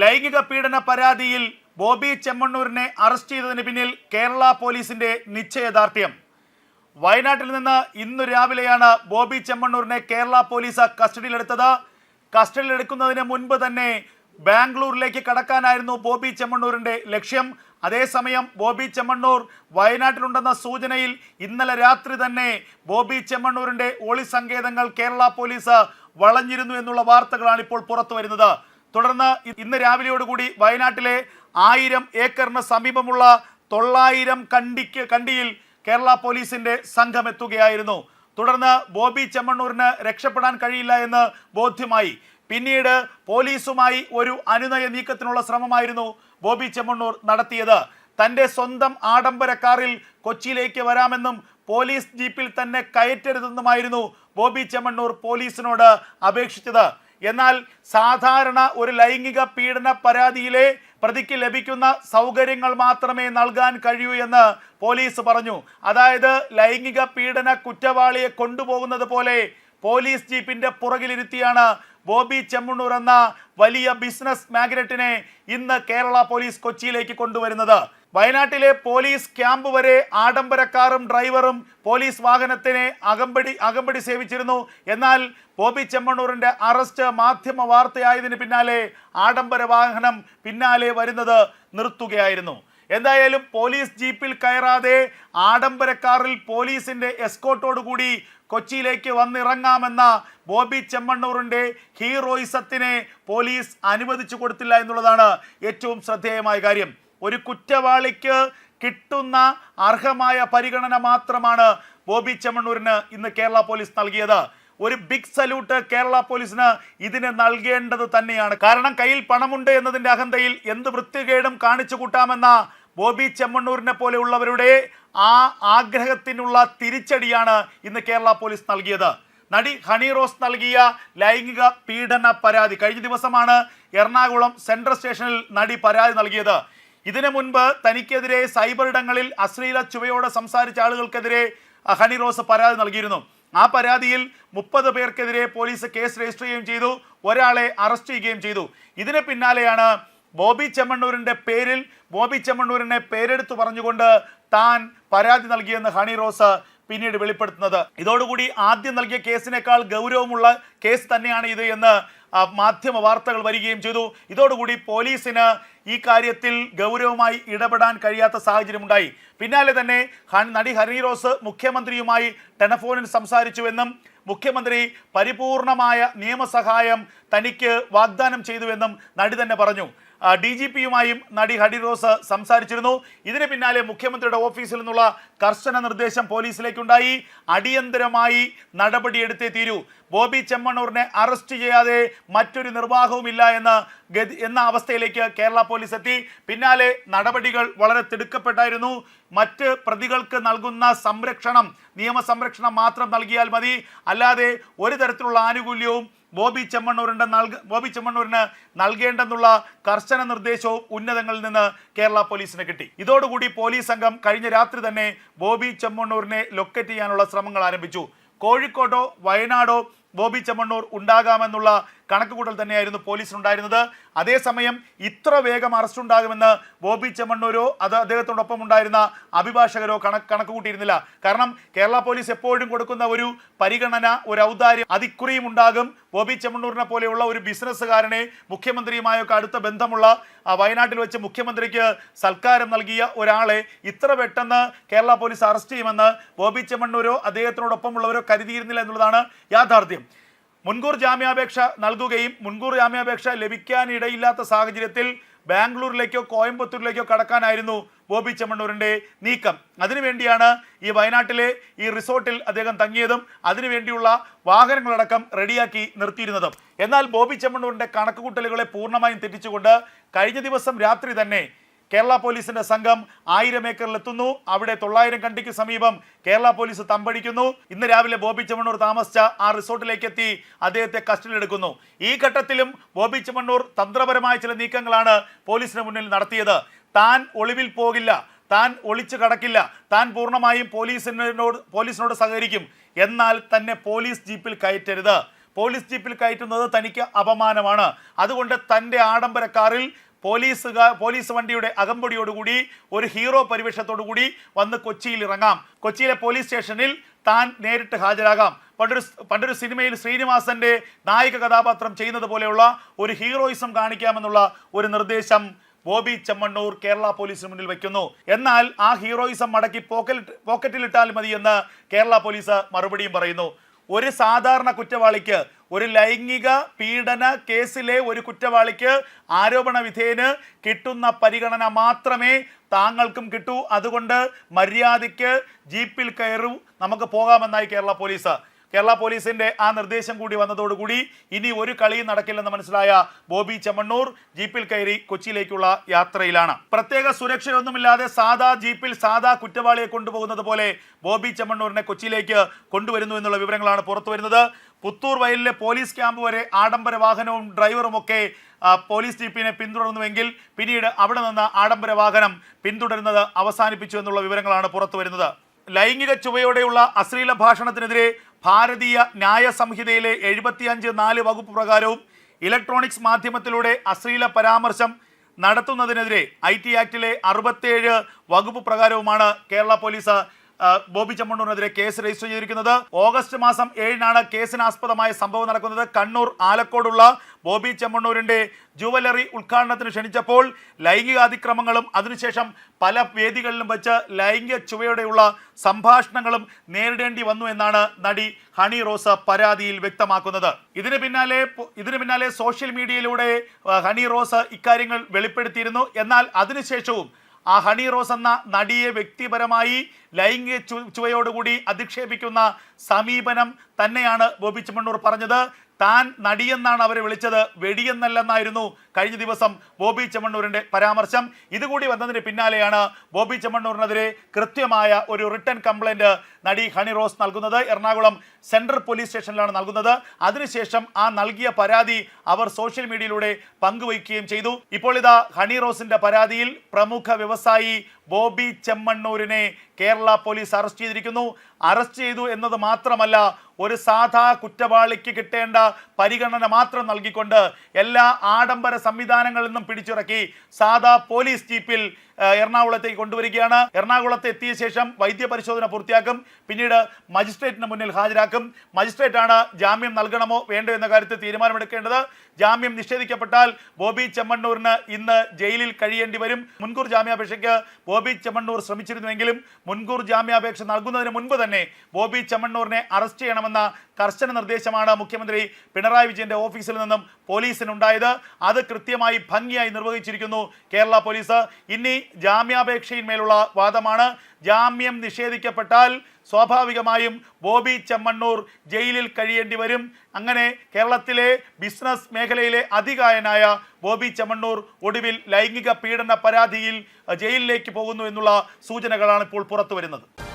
ലൈംഗിക പീഡന പരാതിയിൽ ബോബി ചെമ്മണ്ണൂരിനെ അറസ്റ്റ് ചെയ്തതിന് പിന്നിൽ കേരള പോലീസിന്റെ നിശ്ചയദാർഢ്യം. വയനാട്ടിൽ നിന്ന് ഇന്ന് രാവിലെയാണ് ബോബി ചെമ്മണ്ണൂരിനെ കേരള പോലീസ് കസ്റ്റഡിയിലെടുത്തത്. കസ്റ്റഡിയിലെടുക്കുന്നതിന് മുൻപ് തന്നെ ബാംഗ്ലൂരിലേക്ക് കടക്കാനായിരുന്നു ബോബി ചെമ്മണ്ണൂരിന്റെ ലക്ഷ്യം. അതേസമയം ബോബി ചെമ്മണ്ണൂർ വയനാട്ടിലുണ്ടെന്ന സൂചനയിൽ ഇന്നലെ രാത്രി തന്നെ ബോബി ചെമ്മണ്ണൂരിന്റെ ഒളി സങ്കേതങ്ങൾ കേരള പോലീസ് വളഞ്ഞിരുന്നു എന്നുള്ള വാർത്തകളാണ് ഇപ്പോൾ പുറത്തു വരുന്നത് തുടർന്ന് ഇന്ന് രാവിലെയോടുകൂടി വയനാട്ടിലെ ആയിരം ഏക്കറിന് സമീപമുള്ള തൊള്ളായിരം കണ്ടിക്ക് കണ്ടിയിൽ കേരള പോലീസിന്റെ സംഘം എത്തുകയായിരുന്നു. തുടർന്ന് ബോബി ചെമ്മണ്ണൂരിന് രക്ഷപ്പെടാൻ കഴിയില്ല എന്ന് ബോധ്യമായി. പിന്നീട് പോലീസുമായി ഒരു അനുനയ നീക്കത്തിനുള്ള ശ്രമമായിരുന്നു ബോബി ചെമ്മണ്ണൂർ നടത്തിയത്. തന്റെ സ്വന്തം ആഡംബര കാറിൽ കൊച്ചിയിലേക്ക് വരാമെന്നും പോലീസ് ജീപ്പിൽ തന്നെ കയറ്റരുതെന്നുമായിരുന്നു ബോബി ചെമ്മണ്ണൂർ പോലീസിനോട് അപേക്ഷിച്ചത്. എന്നാൽ സാധാരണ ഒരു ലൈംഗിക പീഡന പരാതിയിലെ പ്രതിക്ക് ലഭിക്കുന്ന സൗകര്യങ്ങൾ മാത്രമേ നൽകാൻ കഴിയൂ എന്ന് പോലീസ് പറഞ്ഞു. അതായത് ലൈംഗിക പീഡന കുറ്റവാളിയെ കൊണ്ടുപോകുന്നത് പോലെ പോലീസ് ജീപ്പിന്റെ പുറകിലിരുത്തിയാണ് ബോബി ചെമ്മണ്ണൂർ എന്ന വലിയ ബിസിനസ് മാഗ്നറ്റിനെ ഇന്ന് കേരള പോലീസ് കൊച്ചിയിലേക്ക് കൊണ്ടുവരുന്നത്. വയനാട്ടിലെ പോലീസ് ക്യാമ്പ് വരെ ആഡംബരക്കാറും ഡ്രൈവറും പോലീസ് വാഹനത്തിനെ അകമ്പടി അകമ്പടി സേവിച്ചിരുന്നു. എന്നാൽ ബോബി ചെമ്മണ്ണൂരിന്റെ അറസ്റ്റ് മാധ്യമ വാർത്തയായതിന് പിന്നാലെ ആഡംബര വാഹനം പിന്നാലെ വരുന്നത് നിർത്തുകയായിരുന്നു. എന്തായാലും പോലീസ് ജീപ്പിൽ കയറാതെ ആഡംബരക്കാറിൽ പോലീസിന്റെ എസ്കോട്ടോടുകൂടി കൊച്ചിയിലേക്ക് വന്നിറങ്ങാമെന്ന ബോബി ചെമ്മണ്ണൂറിന്റെ ഹീറോയിസത്തിനെ പോലീസ് അനുവദിച്ചു കൊടുത്തില്ല എന്നുള്ളതാണ് ഏറ്റവും ശ്രദ്ധേയമായ കാര്യം. ഒരു കുറ്റവാളിക്ക് കിട്ടുന്ന അർഹമായ പരിഗണന മാത്രമാണ് ബോബി ചെമ്മണ്ണൂരിന് ഇന്ന് കേരള പോലീസ് നൽകിയത്. ഒരു ബിഗ് സല്യൂട്ട് കേരള പോലീസിന് ഇതിന് നൽകേണ്ടത് തന്നെയാണ്. കാരണം കയ്യിൽ പണമുണ്ട് എന്നതിന്റെ അഹന്തയിൽ എന്ത് വൃത്തികേടും കാണിച്ചു കൂട്ടാമെന്ന ബോബി ചെമ്മണ്ണൂരിനെ പോലെയുള്ളവരുടെ ആ ആഗ്രഹത്തിനുള്ള തിരിച്ചടിയാണ് ഇന്ന് കേരള പോലീസ് നൽകിയത്. നടി ഹണി റോസ് നൽകിയ ലൈംഗിക പീഡന പരാതി കഴിഞ്ഞ ദിവസമാണ് എറണാകുളം സെൻട്രൽ സ്റ്റേഷനിൽ നടി പരാതി നൽകിയത്. ഇതിനു മുൻപ് തനിക്കെതിരെ സൈബർ ഇടങ്ങളിൽ അശ്ലീല ചുവയോടെ സംസാരിച്ച ആളുകൾക്കെതിരെ ഹണി റോസ് പരാതി നൽകിയിരുന്നു. ആ പരാതിയിൽ മുപ്പത് പേർക്കെതിരെ പോലീസ് കേസ് രജിസ്റ്റർ ചെയ്യുകയും ചെയ്തു. ഒരാളെ അറസ്റ്റ് ചെയ്യുകയും ചെയ്തു. ഇതിന് പിന്നാലെയാണ് ബോബി ചെമ്മണ്ണൂരിന്റെ പേരിൽ ബോബി ചെമ്മണ്ണൂരിനെ പേരെടുത്തു പറഞ്ഞുകൊണ്ട് താൻ പരാതി നൽകിയെന്ന് ഹണി റോസ് പിന്നീട് വെളിപ്പെടുത്തുന്നത്. ഇതോടുകൂടി ആദ്യം നൽകിയ കേസിനേക്കാൾ ഗൗരവമുള്ള കേസ് തന്നെയാണ് ഇത് എന്ന് മാധ്യമ വാർത്തകൾ വരികയും ചെയ്തു. ഇതോടുകൂടി പോലീസിന് ഈ കാര്യത്തിൽ ഗൗരവമായി ഇടപെടാൻ കഴിയാത്ത സാഹചര്യമുണ്ടായി. പിന്നാലെ തന്നെ നടി ഹരിറോസ് മുഖ്യമന്ത്രിയുമായി ടെലഫോണിൽ സംസാരിച്ചുവെന്നും മുഖ്യമന്ത്രി പരിപൂർണമായ നിയമസഹായം തനിക്ക് വാഗ്ദാനം ചെയ്തുവെന്നും നടി തന്നെ പറഞ്ഞു. ഡി ജി പിയുമായും നടി ഹഡി റോസ് സംസാരിച്ചിരുന്നു. ഇതിന് പിന്നാലെ മുഖ്യമന്ത്രിയുടെ ഓഫീസിൽ നിന്നുള്ള കർശന നിർദ്ദേശം പോലീസിലേക്കുണ്ടായി. അടിയന്തരമായി നടപടിയെടുത്തേ തീരൂ. ബോബി ചെമ്മണ്ണൂരിനെ അറസ്റ്റ് ചെയ്യാതെ മറ്റൊരു നിർവാഹവുമില്ല എന്ന് ഗതി എന്ന അവസ്ഥയിലേക്ക് കേരള പോലീസ് എത്തി. പിന്നാലെ നടപടികൾ വളരെ തിടുക്കപ്പെട്ടായിരുന്നു. മറ്റ് പ്രതികൾക്ക് നൽകുന്ന സംരക്ഷണം നിയമസംരക്ഷണം മാത്രം നൽകിയാൽ മതി. അല്ലാതെ ഒരു തരത്തിലുള്ള ആനുകൂല്യവും ബോബി ചെമ്മണ്ണൂരിന്റെ നൽക ബോബി ചെമ്മണ്ണൂരിന് നൽകേണ്ടെന്നുള്ള കർശന നിർദ്ദേശവും ഉന്നതങ്ങളിൽ നിന്ന് കേരള പോലീസിന് കിട്ടി. ഇതോടുകൂടി പോലീസ് സംഘം കഴിഞ്ഞ രാത്രി തന്നെ ബോബി ചെമ്മണ്ണൂരിനെ ലൊക്കറ്റ് ചെയ്യാനുള്ള ശ്രമങ്ങൾ ആരംഭിച്ചു. കോഴിക്കോട്ടോ വയനാടോ ബോബി ചെമ്മണ്ണൂർ ഉണ്ടാകാമെന്നുള്ള കണക്കുകൂട്ടൽ തന്നെയായിരുന്നു പോലീസിനുണ്ടായിരുന്നത്. അതേസമയം ഇത്ര വേഗം അറസ്റ്റ് ഉണ്ടാകുമെന്ന് ബോബി ചെമ്മണ്ണൂരോ അത് അദ്ദേഹത്തോടൊപ്പം ഉണ്ടായിരുന്ന അഭിഭാഷകരോ കണക്ക് കണക്ക് കൂട്ടിയിരുന്നില്ല കാരണം കേരള പോലീസ് എപ്പോഴും കൊടുക്കുന്ന ഒരു പരിഗണന ഒരു ഔദാര്യം അതിക്കുറിയും ഉണ്ടാകും. ബോബി ചെമ്മണ്ണൂരിനെ പോലെയുള്ള ഒരു ബിസിനസ്സുകാരനെ മുഖ്യമന്ത്രിയുമായൊക്കെ അടുത്ത ബന്ധമുള്ള വയനാട്ടിൽ വെച്ച് മുഖ്യമന്ത്രിക്ക് സൽക്കാരം നൽകിയ ഒരാളെ ഇത്ര പെട്ടെന്ന് കേരള പോലീസ് അറസ്റ്റ് ചെയ്യുമെന്ന് ബോബി ചെമ്മണ്ണൂരോ അദ്ദേഹത്തിനോടൊപ്പമുള്ളവരോ കരുതിയിരുന്നില്ല എന്നുള്ളതാണ് യാഥാർത്ഥ്യം. മുൻകൂർ ജാമ്യാപേക്ഷ നൽകുകയും മുൻകൂർ ജാമ്യാപേക്ഷ ലഭിക്കാനിടയില്ലാത്ത സാഹചര്യത്തിൽ ബാംഗ്ലൂരിലേക്കോ കോയമ്പത്തൂരിലേക്കോ കടക്കാനായിരുന്നു ബോബി ചെമ്മണ്ണൂരിന്റെ നീക്കം. അതിനുവേണ്ടിയാണ് ഈ വയനാട്ടിലെ ഈ റിസോർട്ടിൽ അദ്ദേഹം തങ്ങിയതും അതിനുവേണ്ടിയുള്ള വാഹനങ്ങളടക്കം റെഡിയാക്കി നിർത്തിയിരുന്നതും. എന്നാൽ ബോബി ചെമ്മണ്ണൂരിന്റെ കണക്കുകൂട്ടലുകളെ പൂർണമായും തെറ്റിച്ചുകൊണ്ട് കഴിഞ്ഞ ദിവസം രാത്രി തന്നെ കേരള പോലീസിന്റെ സംഘം ആയിരം ഏക്കറിൽ എത്തുന്നു. അവിടെ തൊള്ളായിരം കണ്ടിക്ക് സമീപം കേരള പോലീസ് തമ്പടിക്കുന്നു. ഇന്ന് രാവിലെ ബോബി ചെമ്മണ്ണൂർ താമസിച്ച ആ റിസോർട്ടിലേക്ക് എത്തി അദ്ദേഹത്തെ കസ്റ്റഡിയിലെടുക്കുന്നു ഈ ഘട്ടത്തിലും ബോബി ചെമ്മണ്ണൂർ തന്ത്രപരമായ ചില നീക്കങ്ങളാണ് പോലീസിന് മുന്നിൽ നടത്തിയത്. താൻ ഒളിവിൽ പോകില്ല. താൻ ഒളിച്ചു കടക്കില്ല. താൻ പൂർണമായും പോലീസിനോട് പോലീസിനോട് സഹകരിക്കും. എന്നാൽ തന്നെ പോലീസ് ജീപ്പിൽ കയറ്റരുത്. പോലീസ് ജീപ്പിൽ കയറ്റുന്നത് തനിക്ക് അപമാനമാണ്. അതുകൊണ്ട് തന്റെ ആഡംബര കാറിൽ പോലീസുക പോലീസ് വണ്ടിയുടെ അകമ്പടിയോടുകൂടി ഒരു ഹീറോ പരിവേഷത്തോടുകൂടി വന്ന് കൊച്ചിയിൽ ഇറങ്ങാം കൊച്ചിയിലെ പോലീസ് സ്റ്റേഷനിൽ താൻ നേരിട്ട് ഹാജരാകാം. പണ്ടൊരു പണ്ടൊരു സിനിമയിൽ ശ്രീനിവാസന്റെ നായിക കഥാപാത്രം ചെയ്യുന്നത് പോലെയുള്ള ഒരു ഹീറോയിസം കാണിക്കാമെന്നുള്ള ഒരു നിർദ്ദേശം ബോബി ചെമ്മണ്ണൂർ കേരള പോലീസിന് മുന്നിൽ വയ്ക്കുന്നു എന്നാൽ ആ ഹീറോയിസം മടക്കി പോക്കറ്റ് പോക്കറ്റിലിട്ടാൽ മതിയെന്ന് കേരള പോലീസ് മറുപടിയും പറയുന്നു. ഒരു സാധാരണ കുറ്റവാളിക്ക് ഒരു ലൈംഗിക പീഡന കേസിലെ ഒരു കുറ്റവാളിക്ക് ആരോപണ വിധേയന് കിട്ടുന്ന പരിഗണന മാത്രമേ താങ്കൾക്കും കിട്ടൂ. അതുകൊണ്ട് മര്യാദയ്ക്ക് ജീപ്പിൽ കയറും. നമുക്ക് പോകാമെന്നായി കേരള പോലീസ്. കേരള പോലീസിന്റെ ആ നിർദ്ദേശം കൂടി വന്നതോടുകൂടി ഇനി ഒരു കളിയും നടക്കില്ലെന്ന് മനസ്സിലായ ബോബി ചെമ്മണ്ണൂർ ജീപ്പിൽ കയറി കൊച്ചിയിലേക്കുള്ള യാത്രയിലാണ്. പ്രത്യേക സുരക്ഷയൊന്നുമില്ലാതെ സാധാ ജീപ്പിൽ സാധാ കുറ്റവാളിയെ കൊണ്ടുപോകുന്നത് പോലെ ബോബി ചെമ്മണ്ണൂരിനെ കൊച്ചിയിലേക്ക് കൊണ്ടുവരുന്നു എന്നുള്ള വിവരങ്ങളാണ് പുറത്തു വരുന്നത്. പുത്തൂർ വയലിലെ പോലീസ് ക്യാമ്പ് വരെ ആഡംബര വാഹനവും ഡ്രൈവറും ഒക്കെ പോലീസ് ജീപ്പിനെ പിന്തുടർന്നുവെങ്കിൽ പിന്നീട് അവിടെ നിന്ന് ആഡംബര വാഹനം പിന്തുടരുന്നത് അവസാനിപ്പിച്ചു എന്നുള്ള വിവരങ്ങളാണ് പുറത്തു വരുന്നത്. ലൈംഗിക ചുവയോടെയുള്ള അശ്ലീല ഭാഷണത്തിനെതിരെ ഭാരതീയ ന്യായ സംഹിതയിലെ എഴുപത്തിയഞ്ച് നാല് വകുപ്പ് പ്രകാരവും ഇലക്ട്രോണിക്സ് മാധ്യമത്തിലൂടെ അശ്ലീല പരാമർശം നടത്തുന്നതിനെതിരെ ഐ ടി ആക്ടിലെ അറുപത്തേഴ് വകുപ്പ് പ്രകാരവുമാണ് കേരള പോലീസ് ബോബി ചമ്മണ്ണൂരിനെതിരെ കേസ് രജിസ്റ്റർ ചെയ്തിരിക്കുന്നത്. ഓഗസ്റ്റ് മാസം ഏഴിനാണ് കേസിനാസ്പദമായ സംഭവം നടക്കുന്നത്. കണ്ണൂർ ആലക്കോടുള്ള ബോബി ചെമ്മണ്ണൂരിന്റെ ജുവലറി ഉദ്ഘാടനത്തിന് ക്ഷണിച്ചപ്പോൾ ലൈംഗിക അതിക്രമങ്ങളും അതിനുശേഷം പല വേദികളിലും വെച്ച് ലൈംഗിക ചുവയോടെയുള്ള സംഭാഷണങ്ങളും നേരിടേണ്ടി വന്നു എന്നാണ് നടി ഹണി റോസ് പരാതിയിൽ വ്യക്തമാക്കുന്നത്. ഇതിന് പിന്നാലെ ഇതിനു പിന്നാലെ സോഷ്യൽ മീഡിയയിലൂടെ ഹണി റോസ് ഇക്കാര്യങ്ങൾ വെളിപ്പെടുത്തിയിരുന്നു. എന്നാൽ അതിനുശേഷവും ആ ഹണി റോസ് എന്ന നടിയെ വ്യക്തിപരമായി ലൈംഗിക ചുവയോടുകൂടി അധിക്ഷേപിക്കുന്ന സമീപനം തന്നെയാണ് ബോബി ചെമ്മണ്ണൂർ പറഞ്ഞത്. താൻ നടിയെന്നാണ് അവരെ വിളിച്ചത്. വെടിയെന്നല്ലെന്നായിരുന്നു കഴിഞ്ഞ ദിവസം ബോബി ചെമ്മണ്ണൂരിന്റെ പരാമർശം. ഇതുകൂടി വന്നതിന് പിന്നാലെയാണ് ബോബി ചെമ്മണ്ണൂരിനെതിരെ കൃത്യമായ ഒരു റിട്ടേൺ കംപ്ലൈന്റ് നടി ഹണി റോസ് നൽകുന്നത്. എറണാകുളം സെൻട്രൽ പോലീസ് സ്റ്റേഷനിലാണ് നൽകുന്നത്. അതിനുശേഷം ആ നൽകിയ പരാതി അവർ സോഷ്യൽ മീഡിയയിലൂടെ പങ്കുവയ്ക്കുകയും ചെയ്തു. ഇപ്പോൾ ഇതാ ഹണി റോസിന്റെ പരാതിയിൽ പ്രമുഖ വ്യവസായി ബോബി ചെമ്മണ്ണൂരിനെ കേരള പോലീസ് അറസ്റ്റ് ചെയ്തിരിക്കുന്നു. അറസ്റ്റ് ചെയ്തു എന്നത് മാത്രമല്ല ഒരു സാധാ കുറ്റവാളിക്ക് കിട്ടേണ്ട പരിഗണന മാത്രം നൽകിക്കൊണ്ട് എല്ലാ ആഡംബര സംവിധാനങ്ങളിൽ നിന്നും പിടിച്ചിറക്കി സാധാ പോലീസ് ജീപ്പിൽ എറണാകുളത്തേക്ക് കൊണ്ടുവരികയാണ്. എറണാകുളത്ത് എത്തിയ ശേഷം വൈദ്യപരിശോധന പൂർത്തിയാക്കും. പിന്നീട് മജിസ്ട്രേറ്റിന് മുന്നിൽ ഹാജരാക്കും. മജിസ്ട്രേറ്റാണ് ജാമ്യം നൽകണമോ വേണ്ടോ എന്ന കാര്യത്തിൽ തീരുമാനമെടുക്കേണ്ടത്. ജാമ്യം നിഷേധിക്കപ്പെട്ടാൽ ബോബി ചെമ്മണ്ണൂരിന് ഇന്ന് ജയിലിൽ കഴിയേണ്ടി വരും. മുൻകൂർ ജാമ്യാപേക്ഷയ്ക്ക് ബോബി ചെമ്മണ്ണൂർ ശ്രമിച്ചിരുന്നുവെങ്കിലും മുൻകൂർ ജാമ്യാപേക്ഷ നൽകുന്നതിന് മുൻപ് തന്നെ ബോബി ചെമ്മണ്ണൂരിനെ അറസ്റ്റ് ചെയ്യണമെന്ന കർശന നിർദ്ദേശമാണ് മുഖ്യമന്ത്രി പിണറായി വിജയന്റെ ഓഫീസിൽ നിന്നും പോലീസിനുണ്ടായത്. അത് കൃത്യമായി ഭംഗിയായി നിർവഹിച്ചിരിക്കുന്നു കേരള പോലീസ്. ഇനി ജാമ്യാപേക്ഷയിന്മേലുള്ള വാദമാണ്. ജാമ്യം നിഷേധിക്കപ്പെട്ടാൽ സ്വാഭാവികമായും ബോബി ചെമ്മണ്ണൂർ ജയിലിൽ കഴിയേണ്ടി വരും. അങ്ങനെ കേരളത്തിലെ ബിസിനസ് മേഖലയിലെ അതികായനായ ബോബി ചെമ്മണ്ണൂർ ഒടുവിൽ ലൈംഗിക പീഡന പരാതിയിൽ ജയിലിലേക്ക് പോകുന്നു എന്നുള്ള സൂചനകളാണ് ഇപ്പോൾ പുറത്തു വരുന്നത്